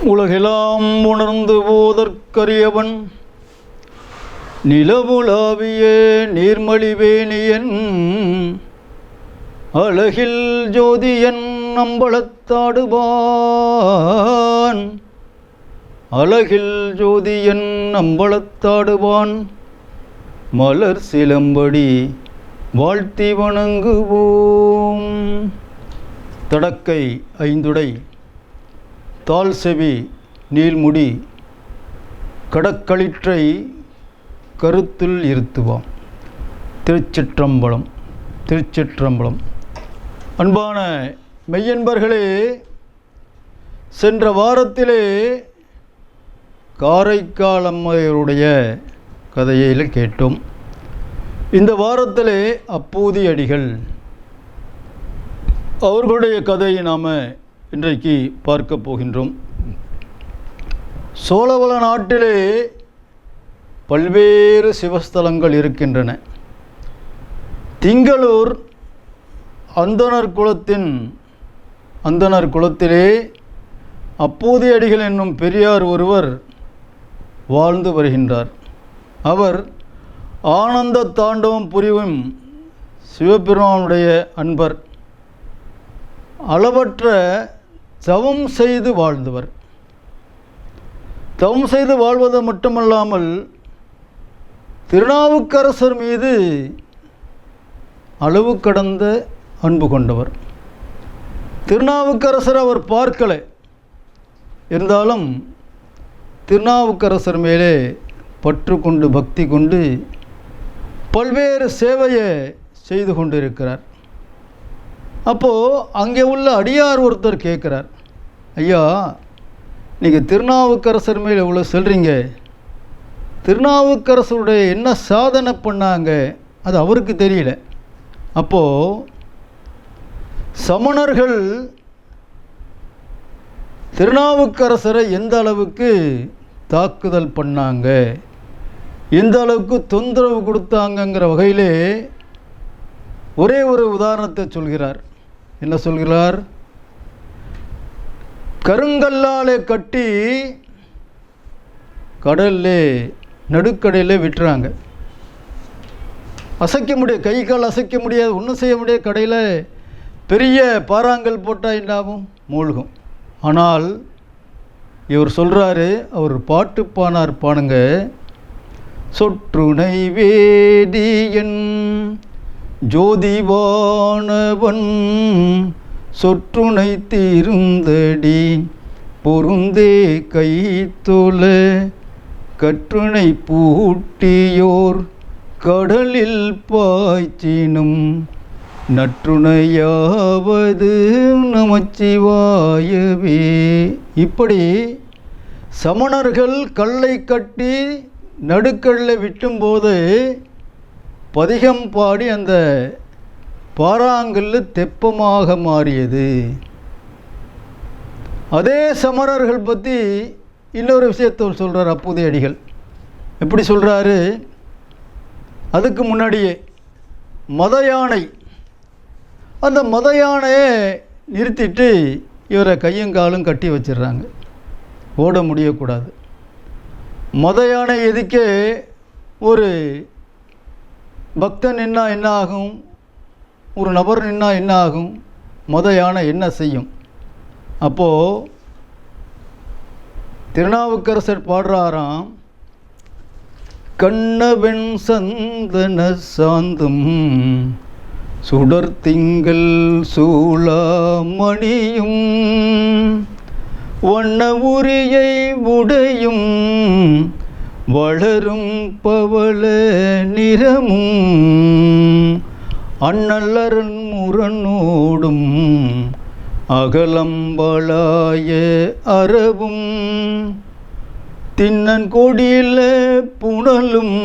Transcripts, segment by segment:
உலகெல்லாம் உணர்ந்து போதற்கரியவன். நிலவுலாவிய நீர்மலிவேணியன் அழகில் ஜோதியன் நம்பளத்தாடுவான் அழகில் ஜோதியன் நம்பளத்தாடுவான் மலர் சிலம்படி வாழ்த்தி வணங்குவோம். தடக்கை ஐந்துடை. தால் செவி நீள்முடி கடக்களிற்றை கருத்தில் இருத்துவாம். திருச்சிற்றம்பலம் திருச்சிற்றம்பலம். அன்பான மெய்யன்பர்களே சென்ற வாரத்திலே காரைக்கால் அம்மையருடைய கதையில் கேட்டோம். இந்த வாரத்திலே அப்பூதி அடிகள் அவர்களுடைய கதையை நாம் இன்றைக்கு பார்க்க போகின்றோம். சோழவள நாட்டிலே பல்வேறு சிவஸ்தலங்கள் இருக்கின்றன. திங்களூர் அந்தனர் குலத்தின் அந்தனர் குலத்திலே அப்போதைய அடிகள் என்னும் பெரியார் ஒருவர் வாழ்ந்து வருகின்றார். அவர் ஆனந்த தாண்டவம் புரிவும் சிவபெருமானுடைய அன்பர். அளவற்ற தவம் செய்து வாழ்ந்தவர். தவம் செய்து வாழ்வது மட்டுமல்லாமல் திருநாவுக்கரசர் மீது அளவு கடந்த அன்பு கொண்டவர். திருநாவுக்கரசர் அவர் பார்க்கலை. இருந்தாலும் திருநாவுக்கரசர் மேலே பற்று கொண்டு பக்தி கொண்டு பல்வேறு சேவையை செய்து கொண்டிருக்கிறார். அப்போது அங்கே உள்ள அடியார் ஒருத்தர் கேட்குறார் ஐயா நீங்கள் திருநாவுக்கரசர் மேல் எவ்வளோ சொல்கிறீங்க திருநாவுக்கரசருடைய என்ன சாதனை பண்ணாங்க? அது அவருக்கு தெரியல. அப்போது சமணர்கள் திருநாவுக்கரசரை எந்த அளவுக்கு தாக்குதல் பண்ணாங்க? எந்த அளவுக்கு தொந்தரவு கொடுத்தாங்கங்கிற வகையிலே ஒரே ஒரு உதாரணத்தை சொல்கிறார். என்ன சொல்கிறார்? கருங்கல்லாலே கட்டி கடல்லே நடுக்கடையிலே விட்டுறாங்க. அசைக்க முடியாது கை கால் அசைக்க முடியாது ஒன்றும் செய்ய முடியாது கடையில் பெரிய பாறாங்கல் போட்டால் என்னாகும்? மூழ்கும். ஆனால் இவர் சொல்கிறாரு அவர் பாட்டு பானார் பானுங்க சொற்றுணை வேதியன் ஜோதிவானவன் சொற்றுணை தீருந்தடி பொருந்தே கைத்தொல கற்றுணை பூட்டியோர் கடலில் பாய்ச்சினும் நற்றுணையாவது நமச்சிவாயவே. இப்படி சமணர்கள் கல்லை கட்டி நடுக்கல்லை விட்டும்போது பதிகம் பாடி அந்த பாறாங்கல்லு தெப்பமாக மாறியது. அதே சமரர்கள் பற்றி இன்னொரு விஷயத்தை சொல்கிறார் அப்போதைய அடிகள். எப்படி சொல்கிறாரு அதுக்கு முன்னாடியே மத யானை. அந்த மத யானையை நிறுத்திட்டு இவரை கையும் காலும் கட்டி வச்சிடுறாங்க. ஓட முடியக்கூடாது. மத யானை எதுக்கே ஒரு பக்தன் நின்னா என்ன ஆகும் ஒரு நபர் நின்னா என்ன ஆகும் மொத யானை என்ன செய்யும்? அப்போது திருநாவுக்கரசர் பாடுறாராம் கண்ணவெண் சந்தன சாந்தும் சுடர் திங்கள் சூளாமணியும் வண்ண உரியை உடையும் வளரும் பவள நிறமும் அண்ணல்லரன் முரணோடும் அகலம்பளாய அறவும் தின்னன் கொடியில புனலும்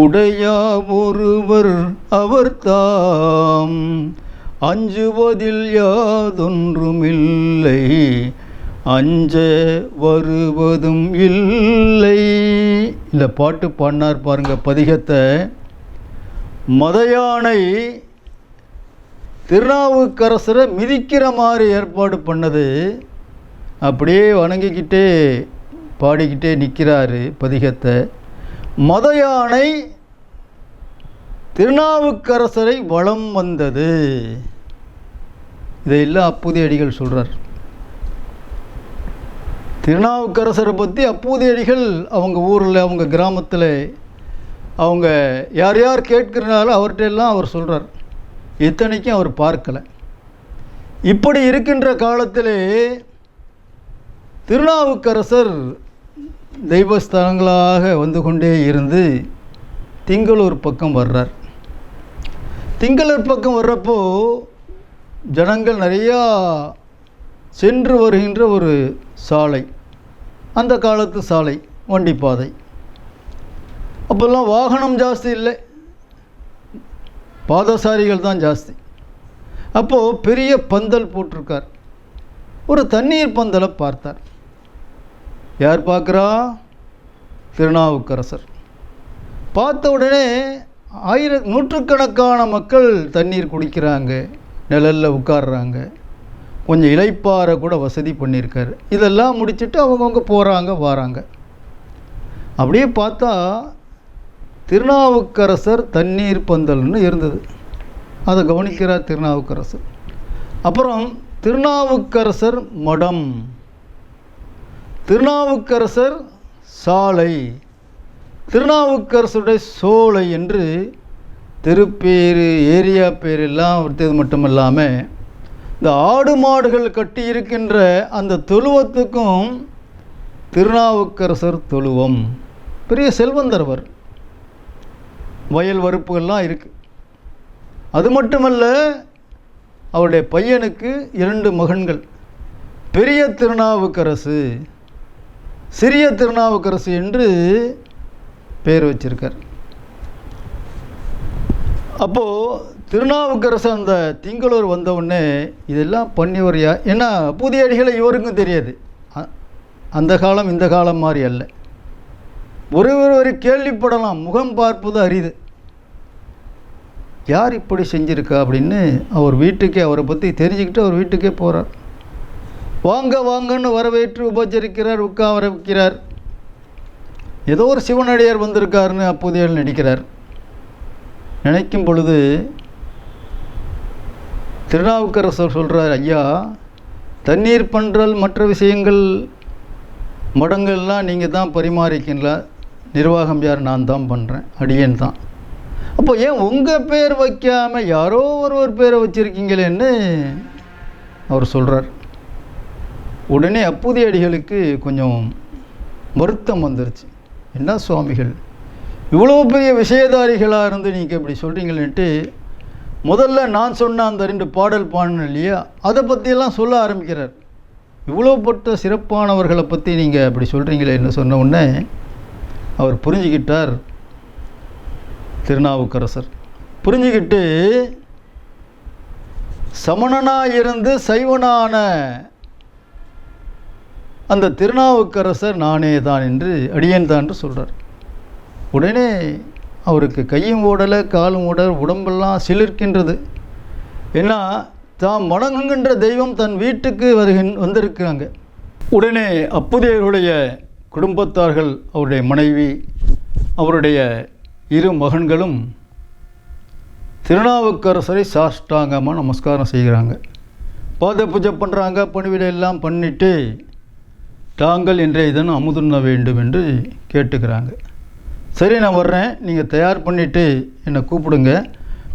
உடையா ஒருவர் அவர் தாம் அஞ்சுவதில் யாதொன்றுமில்லை. அஞ்ச வருவதும் இல்லை. இந்த பாட்டு பாடினார் பாருங்க பதிகத்தை. மதயானை திருநாவுக்கரசரை மிதிக்கிற மாதிரி ஏற்பாடு பண்ணது. அப்படியே வணங்கிக்கிட்டே பாடிக்கிட்டே நிற்கிறாரு பதிகத்தை. மதயானை திருநாவுக்கரசரை வலம் வந்தது. இதையெல்லாம் அப்பூதி அடிகள் சொல்கிறார் திருநாவுக்கரசரை பற்றி அப்பூதியடிகள் அவங்க ஊரில் அவங்க கிராமத்தில் அவங்க யார் யார் கேட்கிறனாலும் அவர்கிட்ட எல்லாம் அவர் சொல்கிறார் இத்தனைக்கும் அவர் பார்க்கலை. இப்படி இருக்கின்ற காலத்திலே திருநாவுக்கரசர் தெய்வஸ்தலங்களாக வந்து கொண்டே இருந்து திங்களூர் பக்கம் வர்றார். திங்களூர் பக்கம் வர்றப்போ ஜனங்கள் நிறையா சென்று வருகின்ற ஒரு சாலை. அந்த காலத்து சாலை வண்டிப்பாதை. அப்போல்லாம் வாகனம் ஜாஸ்தி இல்லை. பாதசாரிகள் தான் ஜாஸ்தி. அப்போது பெரிய பந்தல் போட்டிருக்கார். ஒரு தண்ணீர் பந்தலை பார்த்தார். யார் பார்க்குறா? திருநாவுக்கரசர். பார்த்த உடனே ஆயிர நூற்றுக்கணக்கான மக்கள் தண்ணீர் குடிக்கிறாங்க நிழலில் உட்கார்றாங்க. கொஞ்சம் இலைப்பாற கூட வசதி பண்ணியிருக்காரு. இதெல்லாம் முடிச்சுட்டு அவங்கவுங்க போகிறாங்க வராங்க. அப்படியே பார்த்தா திருநாவுக்கரசர் தண்ணீர் பந்தல்னு இருந்தது. அதை கவனிக்கிறார் திருநாவுக்கரசர். அப்புறம் திருநாவுக்கரசர் மடம். திருநாவுக்கரசர் சாலை. திருநாவுக்கரசருடைய சோலை என்று தெருப்பேர் ஏரியா பேர் எல்லாம் விட்டது மட்டும் இல்லாமல் இந்த ஆடு மாடுகள் கட்டி இருக்கின்ற அந்த தொழுவத்துக்கும் திருநாவுக்கரசர் தொழுவம். பெரிய செல்வந்தர்வர் வயல் வறுப்புகள்லாம் இருக்குது அது மட்டுமல்ல அவருடைய பையனுக்கு இரண்டு மகன்கள். பெரிய திருநாவுக்கரசு சிறிய திருநாவுக்கரசு என்று பேர் வச்சிருக்கார். அப்போது திருநாவுக்கரசு அந்த திங்களூர் வந்தவுடனே இதெல்லாம் பண்ணி யா ஏன்னா புதிய அடிகளை இவருக்கும் தெரியாது. அந்த காலம் இந்த காலம் மாதிரி அல்ல. ஒரு ஒரு கேள்விப்படலாம் முகம் பார்ப்பது அரிது. யார் இப்படி செஞ்சுருக்கா அப்படின்னு அவர் வீட்டுக்கே அவரை பற்றி தெரிஞ்சுக்கிட்டு அவர் வீட்டுக்கே போகிறார் வாங்க வாங்கன்னு வரவேற்று உபச்சரிக்கிறார் உட்கார வைக்கிறார். ஏதோ ஒரு சிவனடியார் வந்திருக்காருன்னு அப்போதையில் நடிக்கிறார். நினைக்கும் பொழுது திருநாவுக்கரசர் சொல்கிறார் ஐயா தண்ணீர் பன்றல் மற்ற விஷயங்கள் மடங்கள்லாம் நீங்கள் தான் பரிமாறிக்கல நிர்வாகம் யார்? நான் தான் பண்ணுறேன் அடியேன் தான். அப்போ ஏன் உங்கள் பேர் வைக்காமல் யாரோ ஒருவர் பேரை வச்சுருக்கீங்களேன்னு அவர் சொல்கிறார் உடனே அப்புதி அடிகளுக்கு கொஞ்சம் வருத்தம் வந்துருச்சு. என்ன சுவாமிகள் இவ்வளோ பெரிய விஷயதாரிகளாக இருந்து நீங்கள் இப்படி சொல்கிறீங்களேன்ட்டு முதல்ல நான் சொன்ன அந்த ரெண்டு பாடல் பாடணும் இல்லையா அதை பற்றியெல்லாம் சொல்ல ஆரம்பிக்கிறார். இவ்வளோ பட்ட சிறப்பானவர்களை பற்றி நீங்கள் அப்படி சொல்கிறீங்களே என்ன சொன்ன உடனே அவர் புரிஞ்சுக்கிட்டார் திருநாவுக்கரசர். புரிஞ்சுக்கிட்டு சமணனாக இருந்து சைவனான அந்த திருநாவுக்கரசர் நானே தான் என்று அடியேன் தான் என்று சொல்கிறார் உடனே அவருக்கு கையும் ஓடலை காலும் ஓடலை உடம்பெல்லாம் சிலிர்க்கின்றது. ஏன்னா தாம் வணங்குகின்ற தெய்வம் தன் வீட்டுக்கு வருகின் வந்திருக்கிறாங்க. உடனே அப்புதையருடைய குடும்பத்தார்கள் அவருடைய மனைவி அவருடைய இரு மகன்களும் திருநாவுக்கரசரை சாஷ்டாங்கமாக நமஸ்காரம் செய்கிறாங்க. பாத பூஜை பண்ணுறாங்க பணிவிடை எல்லாம் பண்ணிவிட்டு தாங்கள் இன்றைய தினம் அமுதுண்ண வேண்டும் என்று கேட்டுக்கிறாங்க. சரி நான் வர்றேன். நீங்கள் தயார் பண்ணிவிட்டு என்னை கூப்பிடுங்க.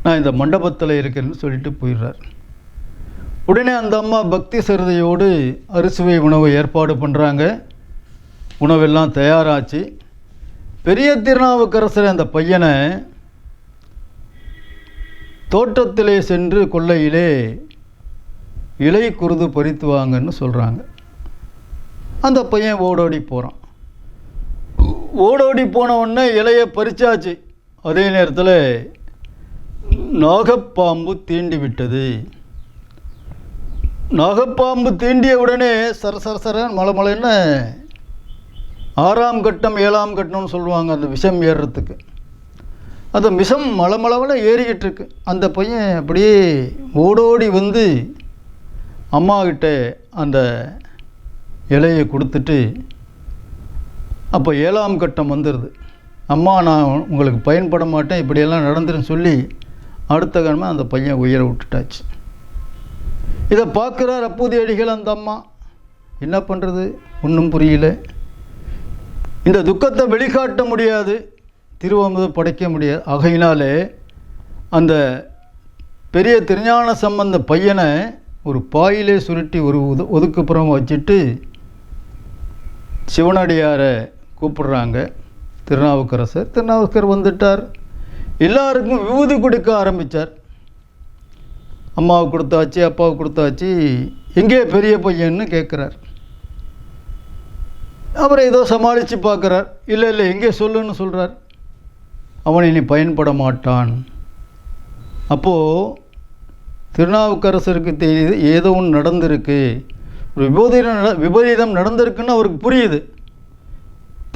நான் இந்த மண்டபத்தில் இருக்கேன்னு சொல்லிட்டு போயிடுறார். உடனே அந்த அம்மா பக்தி சிரதையோடு அரிசுவை உணவை ஏற்பாடு பண்ணுறாங்க உணவெல்லாம் தயாராச்சு. பெரிய திருநாவுக்கரசர் அந்த பையனை தோட்டத்திலே சென்று கொள்ளையிலே இலை குருது பறித்து வாங்கன்னு சொல்கிறாங்க அந்த பையன் ஓடோடி போகிறான் ஓடோடி போன உடனே இலையை பறிச்சாச்சு. அதே நேரத்தில் நாகப்பாம்பு தீண்டி விட்டது. நாகப்பாம்பு தீண்டிய உடனே சர சர சர மலை மலைன்னு ஆறாம் கட்டம் ஏழாம் கட்டம்னு சொல்லுவாங்க அந்த விஷம் ஏறுறதுக்கு. அந்த விஷம் மலை மலவன ஏறிக்கிட்டு இருக்கு அந்த பையன் அப்படியே ஓடோடி வந்து அம்மாக்கிட்ட அந்த இலையை கொடுத்துட்டு அப்போ ஏழாம் கட்டம் வந்துடுது அம்மா நான் உங்களுக்கு பயன்பட மாட்டேன் இப்படியெல்லாம் நடந்துருன்னு சொல்லி அடுத்த கணமே அந்த பையன் உயிர விட்டுட்டாச்சு. இதை பார்க்குறார் அப்பூதிய அடிகள் அந்த அம்மா. என்ன பண்ணுறது ஒன்றும் புரியல. இந்த துக்கத்தை வெளிக்காட்ட முடியாது. திருவமுது படைக்க முடியாது. ஆகையினாலே அந்த பெரிய திருஞான சம்பந்த பையனை ஒரு பாயிலே சுருட்டி ஒரு ஒது ஒதுக்குப்புறம் வச்சுட்டு சிவனடியாரை கூப்பிடுறாங்க. திருநாவுக்கரசர் திருநாவுக்கர் வந்துட்டார். எல்லாருக்கும் விபூதி கொடுக்க ஆரம்பித்தார் அம்மாவுக்கு கொடுத்தாச்சு அப்பாவுக்கு கொடுத்தாச்சு. எங்கே பெரிய பையன்னு கேட்குறார். அப்புறம் ஏதோ சமாளித்து பார்க்குறார். இல்லை இல்லை எங்கே சொல்லுன்னு சொல்கிறார் அவன் இனி பயன்பட மாட்டான். அப்போது திருநாவுக்கரசருக்கு தெரியுது ஏதோ ஒன்று நடந்திருக்கு. ஒரு விபரீதம் நட விபரீதம் நடந்திருக்குன்னு அவருக்கு புரியுது.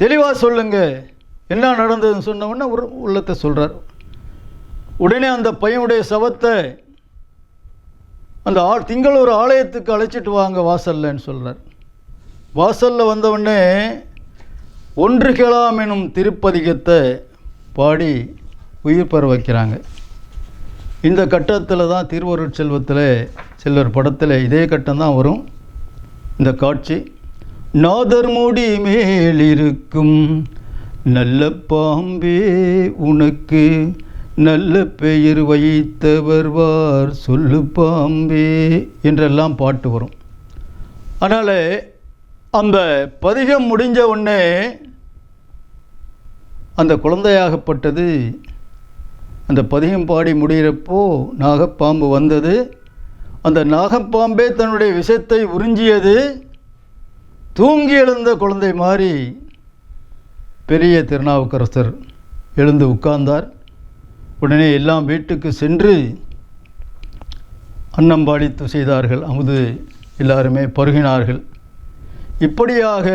தெளிவாக சொல்லுங்கள் என்ன நடந்ததுன்னு சொன்ன உடனே ஒரு உள்ளத்தை சொல்கிறார் உடனே அந்த பையனுடைய சவத்தை அந்த ஆ திங்களூர் ஆலயத்துக்கு அழைச்சிட்டு வாங்க வாசல்லன்னு சொல்கிறார் வாசலில் வந்தவுடனே ஒன்று கேளாம் எனும் திருப்பதிகத்தை பாடி உயிர் பெற வைக்கிறாங்க. இந்த கட்டத்தில் தான் திருவருட் செல்வத்தில் படத்தில் இதே கட்டம் தான் வரும். இந்த காட்சி. நாதர் மூடி மேலிருக்கும். நல்ல பாம்பே உனக்கு நல்ல பெயர் வைத்தவர்வார் சொல்லு பாம்பே என்றெல்லாம் பாட்டு வரும். அதனால் அந்த பதிகம் முடிஞ்ச உடனே அந்த குழந்தையாகப்பட்டது அந்த பதிகம் பாடி முடிகிறப்போ நாகப்பாம்பு வந்தது. அந்த நாகப்பாம்பே தன்னுடைய விஷத்தை உறிஞ்சியது. தூங்கி எழுந்த குழந்தை மாதிரி பெரிய திருநாவுக்கரசர் எழுந்து உட்கார்ந்தார். உடனே எல்லாம் வீட்டுக்கு சென்று அன்னம்பாடித்து செய்தார்கள். அமுது எல்லாருமே பருகினார்கள். இப்படியாக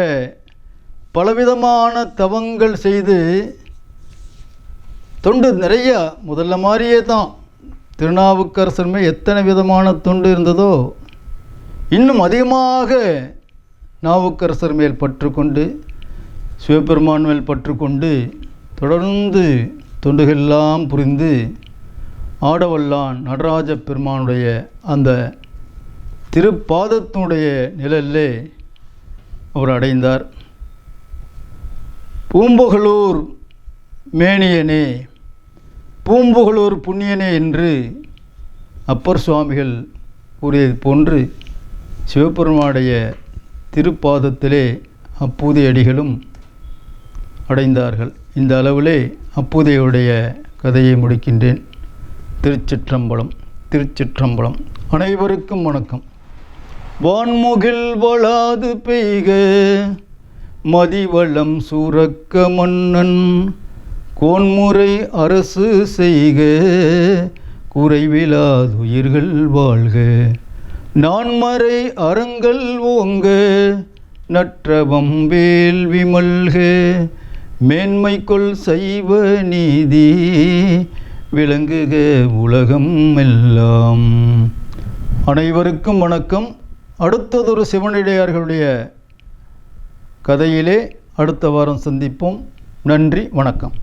பலவிதமான தவங்கள் செய்து தொண்டு நிறைய முதல்ல மாதிரியே தான். திருநாவுக்கரசருமே எத்தனை விதமான தொண்டு இருந்ததோ இன்னும் அதிகமாக நாவுக்கரசர் மேல் பற்று கொண்டு சிவபெருமான் மேல் பற்று கொண்டு தொடர்ந்து தொண்டுகளெல்லாம் புரிந்து ஆடவல்லான் நடராஜ பெருமானுடைய அந்த திருப்பாதத்தினுடைய நிழலிலே அவர் அடைந்தார். பூம்புகலூர் மேனியனே பூம்புகலூர் புண்ணியனே என்று அப்பர் சுவாமிகள் கூறியது போன்று சிவபெருமானுடைய திருப்பாதத்திலே அப்பூதிய அடிகளும் அடைந்தார்கள். இந்த அளவிலே அப்பூதையுடைய கதையை முடிக்கின்றேன். திருச்சிற்றம்பலம் திருச்சிற்றம்பலம். அனைவருக்கும் வணக்கம். வான்முகில் வளாது பெய்க மதிவளம் சூரக்க மன்னன் கோன்முறை அரசு செய்க குறைவிலாதுயிர்கள் வாழ்க. நான்மறை அருங்கல் ஓங்கு நற்றவம் வேல் விமல்கு மேன்மைக்குள் சைவ நீதி விளங்குக உலகம் எல்லாம். அனைவருக்கும் வணக்கம். அடுத்ததொரு சிவனடியார்களுடைய கதையிலே அடுத்த வாரம் சந்திப்போம். நன்றி வணக்கம்.